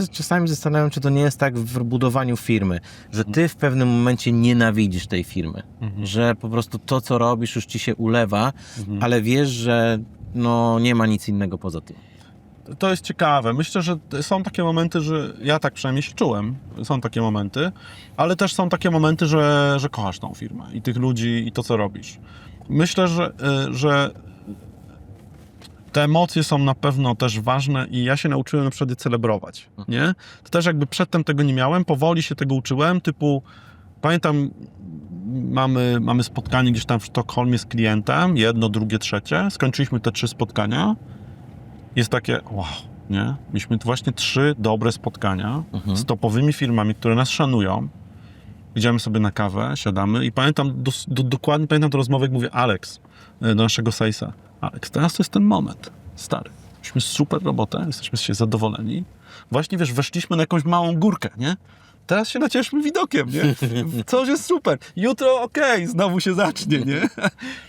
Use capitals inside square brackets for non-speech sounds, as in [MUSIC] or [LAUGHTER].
się czasami zastanawiam, czy to nie jest tak w budowaniu firmy, że ty w pewnym momencie nienawidzisz tej firmy, że po prostu to, co robisz, już ci się ulewa, ale wiesz, że no, nie ma nic innego poza tym. To jest ciekawe. Myślę, że są takie momenty, że ja tak przynajmniej się czułem. Są takie momenty, ale też są takie momenty, że, że kochasz tą firmę i tych ludzi i to, co robisz. Myślę, że, y, że te emocje są na pewno też ważne i ja się nauczyłem na przykład je celebrować, nie? To też jakby przedtem tego nie miałem, powoli się tego uczyłem, typu pamiętam mamy, mamy spotkanie gdzieś tam w Sztokholmie z klientem, jedno, drugie, trzecie, skończyliśmy te trzy spotkania jest takie wow, nie? Mieliśmy właśnie trzy dobre spotkania Mhm. z topowymi firmami, które nas szanują. Idziemy sobie na kawę, siadamy i pamiętam, dos, do, dokładnie pamiętam tę rozmowę, jak mówię Alex e, do naszego Salesa. Alex, teraz to jest ten moment, stary. Mieliśmy super robotę, jesteśmy się zadowoleni. Właśnie, wiesz, weszliśmy na jakąś małą górkę, nie? Teraz się nacieszmy widokiem, nie? [LAUGHS] Coś jest super. Jutro okej, znowu się zacznie, nie?